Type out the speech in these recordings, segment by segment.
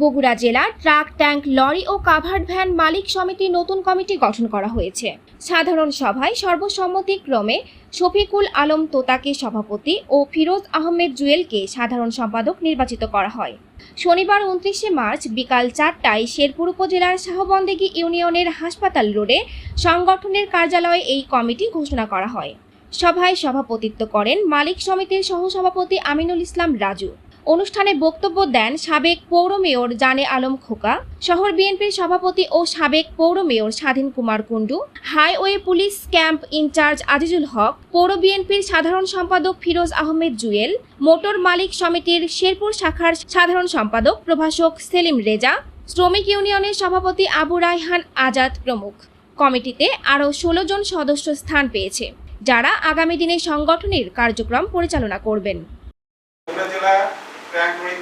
বগুড়া জেলার truck, tank, lorry ও covered van মালিক সমিতি নতুন কমিটি গঠন করা হয়েছে। সাধারণ সভায় সর্বসম্মতিক্রমে শফিকুল আলম তোতাকে সভাপতি ও ফিরোজ আহমেদ জুয়েলকে সাধারণ সম্পাদক নির্বাচিত করা হয়। শনিবার উনত্রিশে মার্চ বিকাল চারটায় শেরপুর উপজেলার শাহবন্দেগী ইউনিয়নের হাসপাতাল রোডে সংগঠনের কার্যালয়ে এই কমিটি ঘোষণা করা হয়। সভায় সভাপতিত্ব করেন মালিক সমিতির সহসভাপতি আমিনুল ইসলাম রাজু। অনুষ্ঠানে বক্তব্য দেন সাবেক পৌর মেয়র জানে আলম খোকা, শহর বিএনপির সভাপতি ও সাবেক পৌর mayor Swadhin Kumar Kundu, highway police camp in charge Azizul Haque, পৌর বিএনপির সাধারণ সম্পাদক ফিরোজ আহমেদ জুয়েল, মোটর মালিক সমিতির শেরপুর শাখার সাধারণ সম্পাদক প্রভাষক সেলিম রেজা, শ্রমিক ইউনিয়নের সভাপতি আবু রায়হান আজাদ প্রমুখ। কমিটিতে আরও ষোলো জন সদস্য স্থান পেয়েছে, যারা আগামী দিনে সংগঠনের কার্যক্রম পরিচালনা করবেন।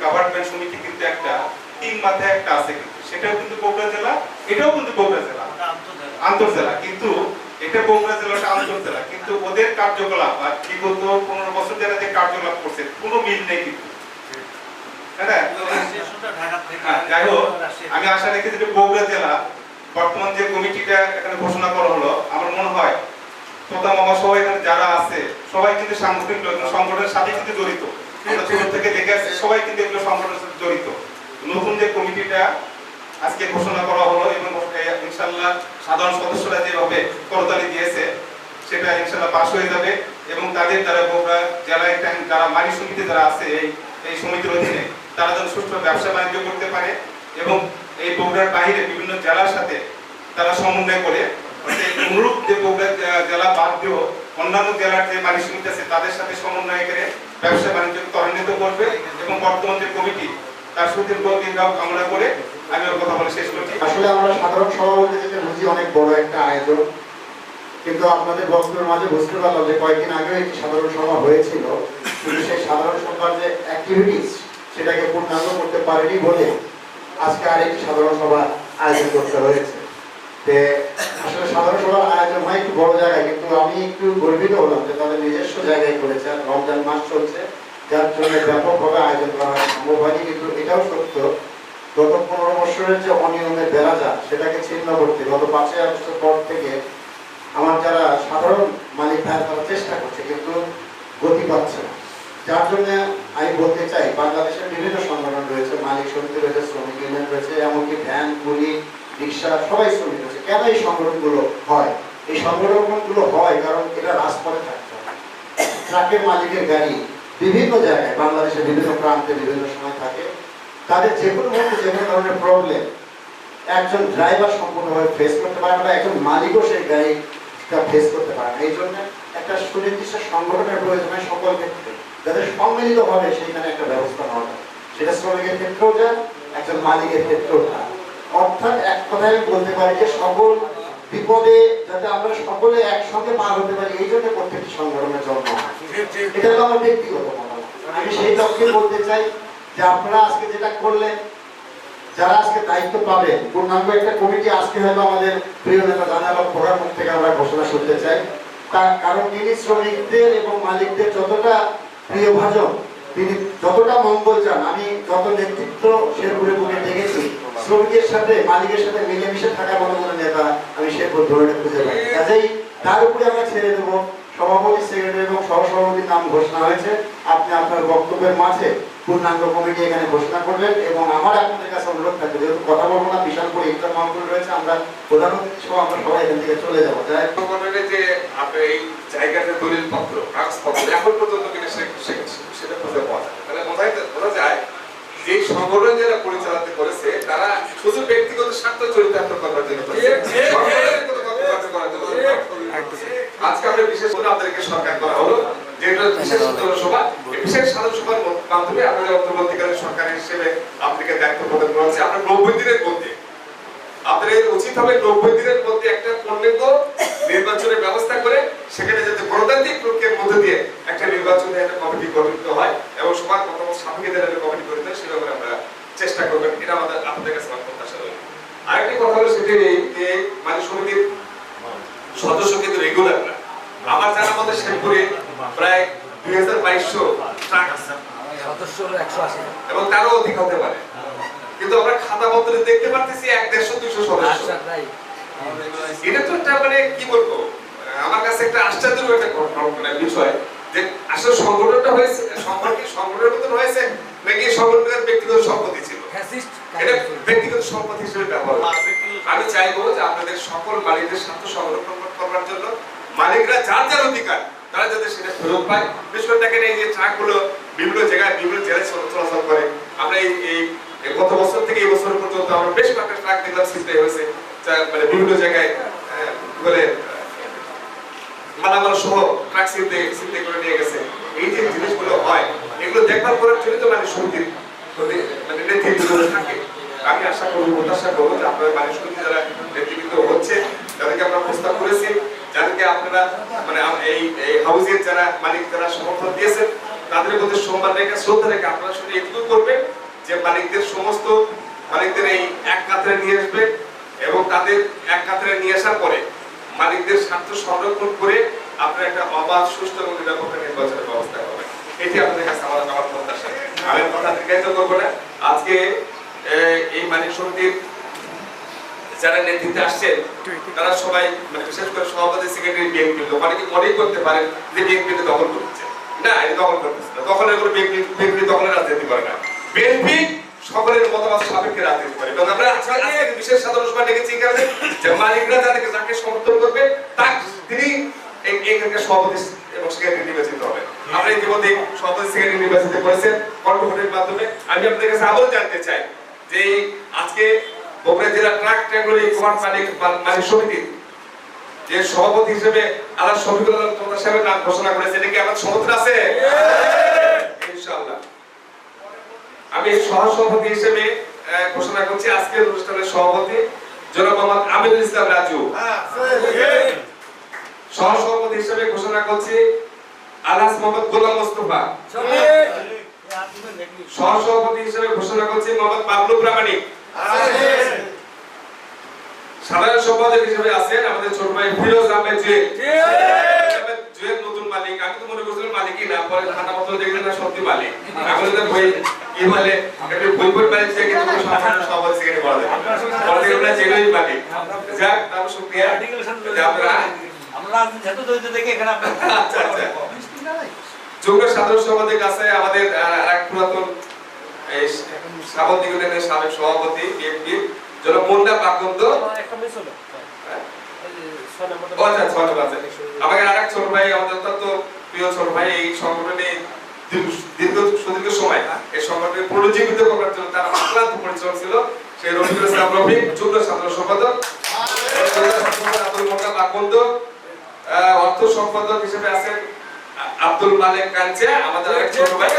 গভর্নমেন্ট সমিতি কিন্তু একটা, তিন মাথায় একটা আছে কিন্তু। সেটাও কিন্তু জেলা, এটাও কিন্তু জেলা। কিন্তু এটা কিন্তু ওদের কার্যকলাপ আর পনেরো বছর যারা যে কার্যকলাপ করছে, কোনো মিল নেই কিন্তু। হ্যাঁ যাই হোক, আমি আশা রেখে যে বগুড়া জেলা, বর্তমান যে কমিটিটা এখানে ঘোষণা করা হলো, আমার মনে হয় তোতা মামা সহ এখানে যারা আছে, সবাই কিন্তু সাংগঠনিক সংগঠনের সাথে কিন্তু জড়িত। ছোট থেকে সবাই জড়িত। নতুন যে কমিটিটা আজকে ঘোষণা করা হলো এবং ইনশাল্লাহ সাধারণ সদস্যরা যেভাবে করতালি দিয়েছে, সেটা ইনশাল্লাহ পাশ হয়ে যাবে এবং তাদের দ্বারা বগুড়া জেলায় যারা মালিক সমিতি যারা আছে, এই এই সমিতির অধীনে তারা যেন সুষ্ঠু ব্যবসা বাণিজ্য করতে পারে এবং এই বগুড়ার বাইরে বিভিন্ন জেলার সাথে তারা সমন্বয় করে অনুরূপ যে বগুড়া জেলা বাদ দিয়েও অন্যান্য জেলার যে মালিক সমিতি আছে, তাদের সাথে সমন্বয় করে ব্যবসা বাণিজ্য ত্বরান্বিত করবে এবং বর্তমান যে কমিটি, তার সুদীর্ঘ দীর্ঘ কামনা করে আমি ওর কথা বলে শেষ করছি। আসলে আমরা সাধারণ সভা বলতে যেটা বুঝি অনেক বড় একটা আয়োজন। কিন্তু আপনাদের বক্তব্যের মাঝে বুঝতে পারলাম যে কয়েকদিন আগে একটি সাধারণ সভা হয়েছিল। কিন্তু সেই সাধারণ সভার যে অ্যাক্টিভিটিস সেটাকে পূর্ণাঙ্গ করতে পারেনি বলে আজকে আরেকটি সাধারণ সভা আয়োজন করতে হয়েছে। আমার যারা সাধারণ মালিক ভাই, তারা চেষ্টা করছে, কিন্তু গতি পাচ্ছে না। যার জন্য আমি বলতে চাই, বাংলাদেশের বিভিন্ন সংগঠন রয়েছে, মালিক সমিতি রয়েছে, শ্রমিক ইউনিয়ন রয়েছে, এমনকি ভ্যান কুলি রিক্সা, সবাই শ্রমিক রয়েছে কেন এই সংগঠনগুলো হয়? এই সংগঠনগুলো হয় কারণ এটা রাজপথে থাকতে হয় ট্রাকের মালিকের গাড়ি বিভিন্ন জায়গায়, বাংলাদেশের বিভিন্ন প্রান্তে বিভিন্ন সময় থাকে। তাদের যে কোনো মুহূর্তে যে কোনো ধরনের প্রবলেম একজন ড্রাইভার সম্পূর্ণভাবে ফেস করতে পারে না একজন মালিকও সেই গাড়িটা ফেস করতে পারে না। এই জন্য একটা সুনির্দিষ্ট সংগঠনের প্রয়োজন হয় সকল ক্ষেত্রে। যাদের সম্মিলিতভাবে সেইখানে একটা ব্যবস্থা নেওয়া যায়। সেটা শ্রমিকের ক্ষেত্রেও যায়, একজন মালিকের ক্ষেত্রেও যায়। অর্থাৎ এক বলতে পারি যে সকল বিপদে যাতে আমরা সকলে একসঙ্গে পার হতে পারি, এই জন্য প্রত্যেকটি সংগঠনের জন্ম। এটা হলো আমার ব্যক্তিগত আমি সেই লক্ষ্যে বলতে চাই যে আপনারা আজকে যেটা করলেন, যারা আজকে দায়িত্ব পাবেন, পূর্ণাঙ্গ একটা কমিটি আজকে হয়তো আমাদের প্রিয় নেতা ঘোড়ার মুখ থেকে আমরা ঘোষণা শুনতে চাই। তার কারণ তিনি শ্রমিকদের এবং মালিকদের যতটা প্রিয় ভাজন, তিনি যতটা মঙ্গল চান, আমি যত নেতৃত্ব শেরপুরে দেখেছি শ্রমিকের সাথে, মালিকের সাথে মিলেমিশে থাকার মতো কোনো নেতা আমি শেরপুর ধরে খুঁজে পাই। কাজেই তার উপরে আমরা ছেড়ে দেবো। সভাপতি, সেক্রেটারি এবং সহসভাপতির নাম ঘোষণা হয়েছে। আপনি আপনার বক্তব্যের মাঝে পূর্ণাঙ্গ কমিটি এখানে ঘোষণা করবেন এবং আমার আপনাদের কাছে অনুরোধ থাকবে, যেহেতু কথা বলব না, বিশাল করে ইফতার মাহফিল রয়েছে, আমরা প্রধান অতিথি সহ আমরা সবাই এখান থেকে চলে যাব। যে আপনি এই জায়গাতে দলিল পত্র কাগজপত্র এখন পর্যন্ত সে- সে- সেটা খুঁজে পাওয়া যায় তাহলে বোঝা যায় সংগঠন যারা পরিচালনা করেছে তারা শুধু ব্যক্তিগত স্বার্থ চরিতার্থ করার জন্য। আজকে আমরা বিশেষ করে আপনাদেরকে সরকার করা হলো যেটা বিশেষ সভা বিশেষ সাধারণ সভার মাধ্যমে আপনাদের অন্তর্বর্তীকালীন সরকার হিসেবে আপনাকে দায়িত্ব প্রদান করা হচ্ছে। আমরা নব্বই দিনের মধ্যে আপনাদের উচিত হবে নব্বই দিনের মধ্যে একটা পূর্ণাঙ্গ নির্বাচনের ব্যবস্থা করে সেখানে যাতে গণতান্ত্রিক প্রক্রিয়ার মধ্যে দিয়ে একটা নির্বাচনের একটা কমিটি গঠিত হয় এবং সবার মতামত সাপেক্ষে একটা কমিটি গঠিত হয় সেভাবে আমরা চেষ্টা করবেন এটা আমাদের আপনাদের কাছে আমার প্রত্যাশা রইল আরেকটি কথা হলো সেটি এই মানে সমিতির সদস্য কিন্তু রেগুলার না। আমার জানা মতে শেরপুরে প্রায় দুই হাজার বাইশশো ট্রাক আছে। সদস্য একশো আশি এবং তারও অধিক হতে পারে। কিন্তু আমরা মতামত দেখতে পারতেছি এক দেড়শো দুইশো সদস্য। এটা তো একটা মানে কি বলব? আমার কাছে একটা একটা ঘটনা বিষয় যে আসলে সংগঠনটা হয়েছে সংগঠন সংগঠনের মতন হয়েছে নাকি সংগঠনের ব্যক্তিগত সম্পত্তি? এটা ব্যক্তিগত সম্পত্তি হিসেবে ব্যবহার আমি চাইব যে আপনাদের সকল মালিকদের স্বার্থ সংরক্ষণ করবার জন্য মালিকরা যার যার অধিকার তারা যাতে সেটা ফেরত পায়। বিশেষ করে দেখেন এই যে ট্রাকগুলো বিভিন্ন জায়গায় বিভিন্ন জেলায় চলাচল করে। আমরা এই এই এই গত বছর থেকে এই বছর পর্যন্ত আমরা বেশ কয়েকটা ট্রাক দেখলাম ছিনতাই হয়েছে। মানে বিভিন্ন জায়গায় বলে মালামাল সহ ট্রাক ছিনতে ছিনতে করে নিয়ে গেছে। এই যে জিনিসগুলো হয় এগুলো দেখভাল করার জন্য তো মানে সমিতির নেতৃত্ব থাকে। আমি আশা করব, প্রত্যাশা করব যে আপনার মানে সমিতি যারা নেতৃত্ব হচ্ছে যাদেরকে আমরা প্রস্তাব করেছি। যাদেরকে আপনারা মানে এই এই হাউসের যারা মালিক, যারা সমর্থন দিয়েছেন, তাদের প্রতি সম্মান রেখে, শ্রদ্ধা রেখে আপনারা শুধু এটুকু করবেন যে মালিকদের সমস্ত, মালিকদের এই এক কাতারে নিয়ে আসবে এবং তাদের এক কাতারে নিয়ে আসার পরে মালিকদের স্বার্থ সংরক্ষণ করে আপনারা একটা অবাধ, সুষ্ঠু এবং নিরাপত্তা নির্বাচনের ব্যবস্থা করবেন। এটি আপনাদের কাছে আমার আমার প্রত্যাশা। আমি কথা দীর্ঘায়িত করব না। আজকে এই মালিক সমিতির যারা নেতৃত্বে আসছেন তারা সবাই মানে বিশেষ করে সভাপতি সেক্রেটারি বিএনপি অনেকে মনেই করতে পারেন যে বিএনপি দখল করছে। না এটা দখল করতেছে না। দখলের করে বিএনপি বিএনপি দখলের রাজনীতি করে না। বিএনপি সকলের মতামত সাপেক্ষে রাজনীতি করে। এবং আমরা বিশেষ সাধারণ সভা ডেকেছি কারণে যে মালিকরা যাদেরকে যাকে সমর্থন করবে তার তিনি এইখানকার সভাপতি এবং সেক্রেটারি নির্বাচিত হবে আমরা ইতিমধ্যে সভাপতি সেক্রেটারি নির্বাচিত করেছেন। কণ্ঠভোটের মাধ্যমে আমি আপনাদের কাছে আবারও জানতে চাই যে আজকে বগুড়া জেলা ট্রাক ট্রাকগুলি কমান্ড মালিক মালিক সমিতি যে সভাপতি হিসেবে আল্লাহ শফিকুল আলম তোমরা সাহেবের নাম ঘোষণা করেছে এটা কি আমার সমর্থন আছে? ইনশাআল্লাহ। আমি সহসভাপতি হিসেবে ঘোষণা করছি আজকের অনুষ্ঠানের সভাপতি জনাব মোহাম্মদ আমিনুল ইসলাম রাজু। সহসভাপতি হিসেবে ঘোষণা করছি আলহাজ মোহাম্মদ গোলাম মোস্তফা। সহসভাপতি হিসেবে ঘোষণা করছি মোহাম্মদ বাবলু প্রামাণিক। সাধারণ সম্পাদক হিসেবে আছেন আমাদের ছোট ভাই ফিরোজ আহমেদ জুয়েল। জুয়েল নতুন মালিক। আমি তো মনে করছিলাম মালিকই না পরে খাতা পত্র দেখলেন না সত্যি মালিক। এখন তো বই কি বলে একটু বই বই মালিক থেকে কিন্তু সাধারণ সভাপতি সেখানে বলা যায় পরে না জেনুইন মালিক। যাক তারপর শুক্রিয়া যে আপনারা আমরা যেহেতু দরিদ্র দেখে এখানে আচ্ছা আচ্ছা। যোগ্য সাধারণ সভাপতির কাছে আমাদের এক পুরাতন এই শ্রাবণ নিকেতনের সাবেক সভাপতি বিএনপি জনাব মুন্না পাকন্দ। একটা মিস হলো ও ধন্যবাদ আমাকে আরেক ছোট ভাই আমাদের অত্যন্ত প্রিয় ছোট ভাই এই সংগঠনে দীর্ঘ- দীর্ঘ সুদীর্ঘ সময় এই সংগঠনে পুনর্জীবিত করার জন্য তার অক্লান্ত পরিশ্রম ছিল। সেই রফিকুল ইসলাম রফিক যুগ্ম সাধারণ সম্পাদক। আব্দুল মোকাম আকন্দ অর্থ সম্পাদক হিসেবে আছেন আব্দুল মালিক কাঞ্চে আমাদের ছোট ভাই।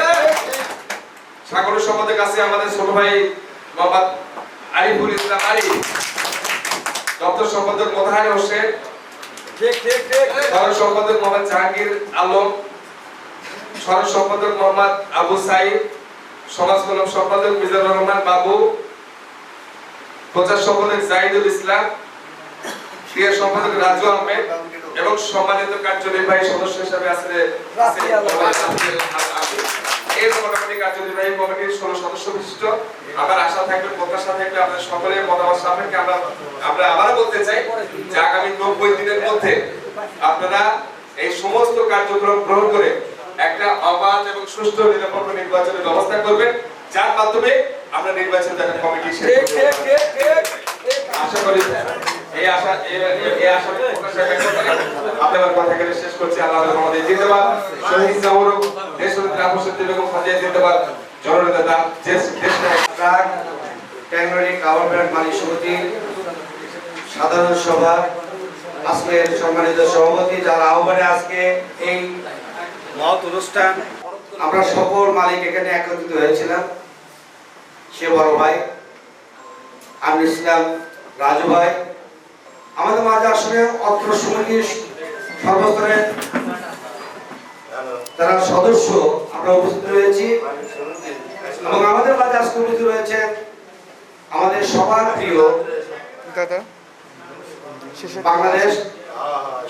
সাগরের সম্পাদক আছে আমাদের ছোট ভাই মোহাম্মদ আরিফুল ইসলাম আলী। দপ্তর সম্পাদক মোতাহার হোসেন। মোহাম্মদ জাহাঙ্গীর আলম। সহ সম্পাদক মোহাম্মদ আবু সাইদ। সমাজ কলম সম্পাদক মিজানুর রহমান বাবু। প্রচার সম্পাদক জাহিদুল ইসলাম। ক্রিয়া সম্পাদক রাজু আহমেদ এবং সম্মানিত কার্যনির্বাহী সদস্য হিসেবে আছে। এই মোটামুটি কার্যনির্বাহী কমিটির ষোলো সদস্য বিশিষ্ট। আমার আশা থাকবে প্রত্যাশা থাকবে আপনাদের সকলের মতামত সাপেক্ষে আমরা আমরা আবারও বলতে চাই যে আগামী নব্বই দিনের মধ্যে আপনারা এই সমস্ত কার্যক্রম গ্রহণ করে একটা অবাধ এবং সুষ্ঠু নিরপেক্ষ নির্বাচনের ব্যবস্থা করবেন। যার মাধ্যমে আমরা নির্বাচন কমিটি আশা করি। এই আশা শেষ করছি। আল্লাহ আমাদের শহীদ বেগম জিন্দাবাদ। জননেতা সাধারণ সভা, আজকের সম্মানিত সভাপতি যার আহ্বানে আজকে এই মহৎ অনুষ্ঠান, আমরা সকল মালিক এখানে একত্রিত হয়েছিলাম। সে বড় ভাই আমি ইসলাম রাজু ভাই আমাদের মাঝে আসলে অত্র সমিতির সর্বস্তরের যারা সদস্য আমরা উপস্থিত রয়েছি। এবং আমাদের মাঝে আজকে উপস্থিত রয়েছে আমাদের সবার প্রিয় বাংলাদেশ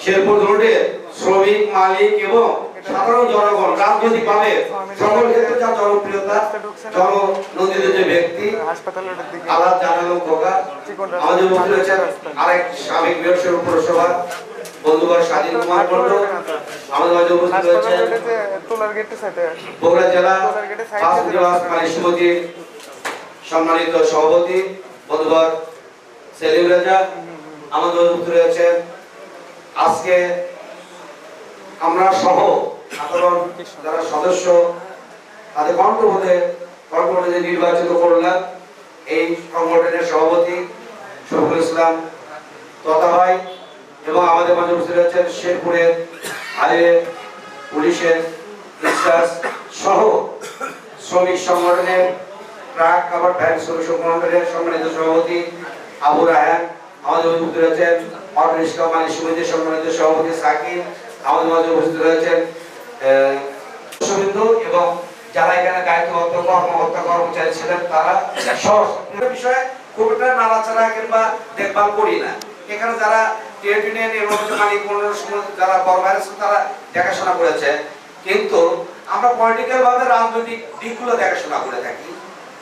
শেরপুর রোডের শ্রমিক মালিক এবং সাধারণ জনগণ রাজনৈতিকভাবে সকল ক্ষেত্রে যা জনপ্রিয়তা জননন্দিত যে ব্যক্তি আল্লাহ জানালো খোকা আমাদের মধ্যে রয়েছেন আরেক সাবেক মেয়র পৌরসভা বন্ধুবার স্বাধীন কুমার মন্ডল আমাদের মাঝে উপস্থিত রয়েছেন বগুড়া জেলা ফার্স্ট নিবাস মালিক সমিতির সম্মানিত সভাপতি বন্ধুবার সেলিম রাজা। আমাদের উপস্থিত রয়েছেন। আজকে আমরা সহ সাধারণ যারা সদস্য তাদের কণ্ঠবোধে কণ্ঠবোধে নির্বাচিত করলাম এই সংগঠনের সভাপতি শফিকুল ইসলাম তথা ভাই এবং আমাদের মাঝে উপস্থিত রয়েছেন শেরপুরের হাইওয়ে পুলিশের ইনচার্জ সহ শ্রমিক সংগঠনের ট্রাক কাভার ভ্যান শ্রমিক সংগঠনের সম্মানিত সভাপতি আবু রায়হান, আমাদের মাঝে উপস্থিত রয়েছেন অটো রিক্সা মালিক সমিতির সম্মানিত সভাপতি সাকিব, আমাদের মাঝে উপস্থিত রয়েছেন এবং যারা এখানে দায়িত্বরত কর্মকর্তা, কর্মচারী ছিলেন, তারা বিষয়ে খুব একটা নাড়াচাড়া কিংবা দেখভাল করি না। এখানে যারা ট্রেড ইউনিয়ন মালিক যারা কর্মচারী তারা দেখাশোনা করেছে। কিন্তু আমরা পলিটিক্যাল ভাবে রাজনৈতিক দিকগুলো দেখাশোনা করে থাকি।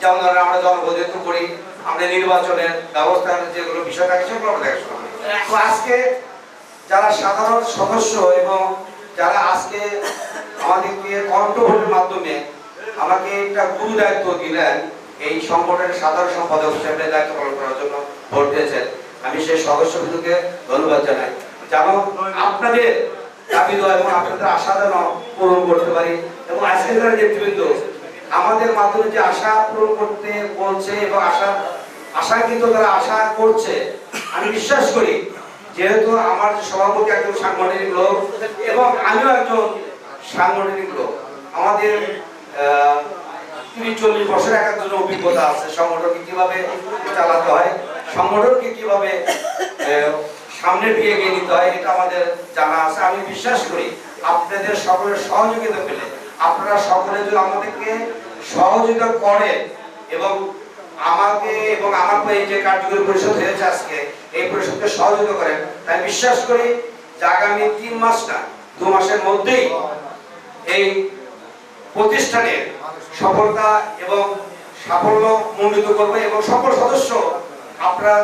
যেমন ধরেন আমরা জনপ্রতিনিধিত্ব করি, আমরা নির্বাচনের ব্যবস্থা, যেগুলো বিষয় থাকে, সেগুলো আমরা দেখাশোনা করি। তো আজকে যারা সাধারণ সদস্য এবং যারা আজকে আমাদেরকে কণ্ঠভোটের মাধ্যমে আমাকে একটা গুরু দায়িত্ব দিলেন এই সংগঠনের সাধারণ সম্পাদক হিসেবে দায়িত্ব পালন করার জন্য ভোট দিয়েছেন। আমি সেই সদস্যবৃন্দকে ধন্যবাদ জানাই। যেন আপনাদের দাবি দেওয়া এবং আপনাদের আশা যেন পূরণ করতে পারি এবং আজকে যারা নেতৃবৃন্দ, আমাদের মাধ্যমে যে আশা পূরণ করতে বলছে এবং আশা আশা কিন্তু তারা আশা করছে, আমি বিশ্বাস করি যেহেতু আমার সভাপতি একজন সাংগঠনিক লোক এবং আমিও একজন সাংগঠনিক লোক, আমাদের তিরিশ চল্লিশ বছর এক একজনের অভিজ্ঞতা আছে। সংগঠনকে কীভাবে চালাতে হয়, সংগঠনকে কীভাবে সামনের দিকে এগিয়ে নিতে হয়, এটা আমাদের জানা আছে। আমি বিশ্বাস করি আপনাদের সকলের সহযোগিতা পেলে, আপনারা সকলে যদি আমাদেরকে সহযোগিতা করেন এবং আমাকে এবং আমার এই যে কার্যকরী পরিষদ হয়েছে আজকে, এই পরিষদকে সহযোগিতা করেন, তাই বিশ্বাস করি যে আগামী তিন মাস না, দু মাসের মধ্যেই এই প্রতিষ্ঠানের সফলতা এবং সাফল্য মণ্ডিত করবে এবং সকল সদস্য আপনারা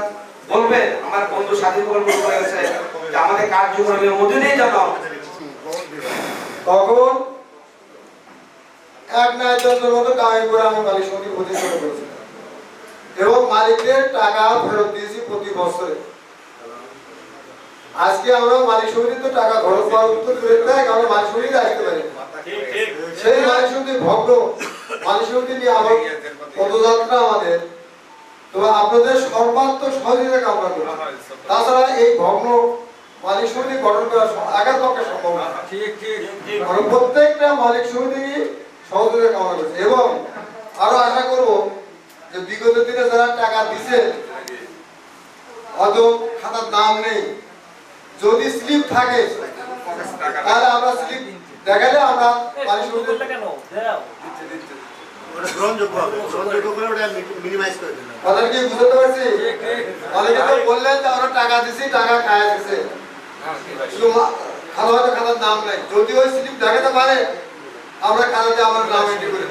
বলবেন, আমার বন্ধু স্বাধীন বন্ধু বলেছে যে আমাদের কার্যক্রমের মধ্যে দিয়ে যেন তখন এক নায়কের মতো কামাই করে আমি মালিক সমিতি প্রতিষ্ঠা করেছি। এবং মালিকদের টাকা ফেরত দিয়েছি প্রতি বছরে। আজকে আমরা মালিক সমিতিতে টাকা খরচ করার উত্তর থাক আমরা মালিক সমিতিতে আসতে পারি সেই সমিতি ভগ্ন সমিতি নিয়ে আবার পদযাত্রা আমাদের। তো আপনাদের সর্বাত্মক সহযোগিতা কামনা করি। তাছাড়া এই ভগ্ন মালিক সমিতি গঠন করা আঘাত পক্ষে সম্ভব না। ঠিক ঠিক। আমরা প্রত্যেকটা মালিক সমিতি সহযোগিতা কামনা করছি এবং আরও আশা করব যে বিগত দিনে যারা টাকা দিছে অত খাতার নাম নেই। যদি স্লিপ থাকে তাহলে আমরা স্লিপ দেখালে আমরা কেন? বুঝতে পারছি? অনেকে তো বললেন যে আমরা টাকা দিছি টাকা খায় দিছে। খাতা হয়তো খাতার নাম নাই। যদি ওই স্লিপ দেখাতে পারে আমরা খাতাতে আমার নাম এন্ট্রি করে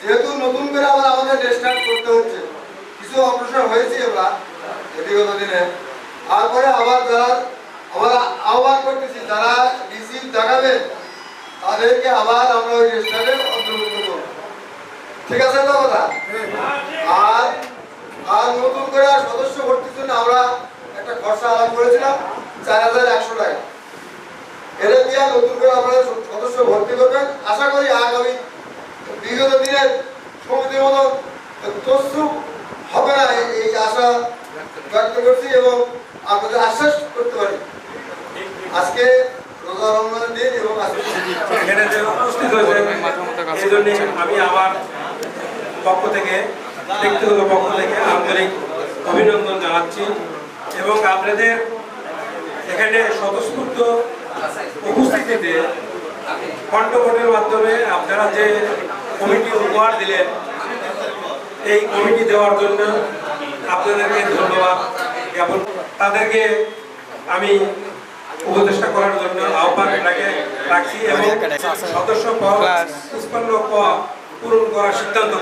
যেহেতু নতুন করে আবার আমাদের রেস্টার্ট করতে হচ্ছে কিছু অগ্রসর হয়েছি আমরা বিগত দিনে। তারপরে আবার যারা আবার আহ্বান করতেছি যারা রিসিভ দেখাবে তাদেরকে আবার আমরা ওই রেস্টার্টে অন্তর্ভুক্ত করব। ঠিক আছে তো কথা? আর আর নতুন করে আর সদস্য ভর্তির জন্য আমরা একটা খরচা আলাপ করেছিলাম চার হাজার একশো টাকা এটা দিয়ে নতুন করে আমরা সদস্য ভর্তি করবেন আশা করি আগামী বিগত দিনের সমিতির মতো তসরূপ হবে না এই- এই আশা ব্যক্ত করছি এবং আপনাদের আশ্বাস করতে পারি আজকে রোজা রমজানের দিন এবং আজকে এখানে যে উপস্থিত হয়েছেন এই জন্য আমি আমার পক্ষ থেকে ব্যক্তিগত পক্ষ আন্তরিক অভিনন্দন জানাচ্ছি। এবং আপনাদের এখানে স্বতঃস্ফূর্ত উপস্থিতিতে কণ্ঠভোটের মাধ্যমে আপনারা যে কমিটি উপহার দিলেন, এই কমিটি দেওয়ার জন্য আপনাদেরকে ধন্যবাদ জ্ঞাপন। তাদেরকে আমি উপদেষ্টা করার জন্য আহ্বান রাখে রাখছি এবং সদস্য পদ পূরণ করার সিদ্ধান্ত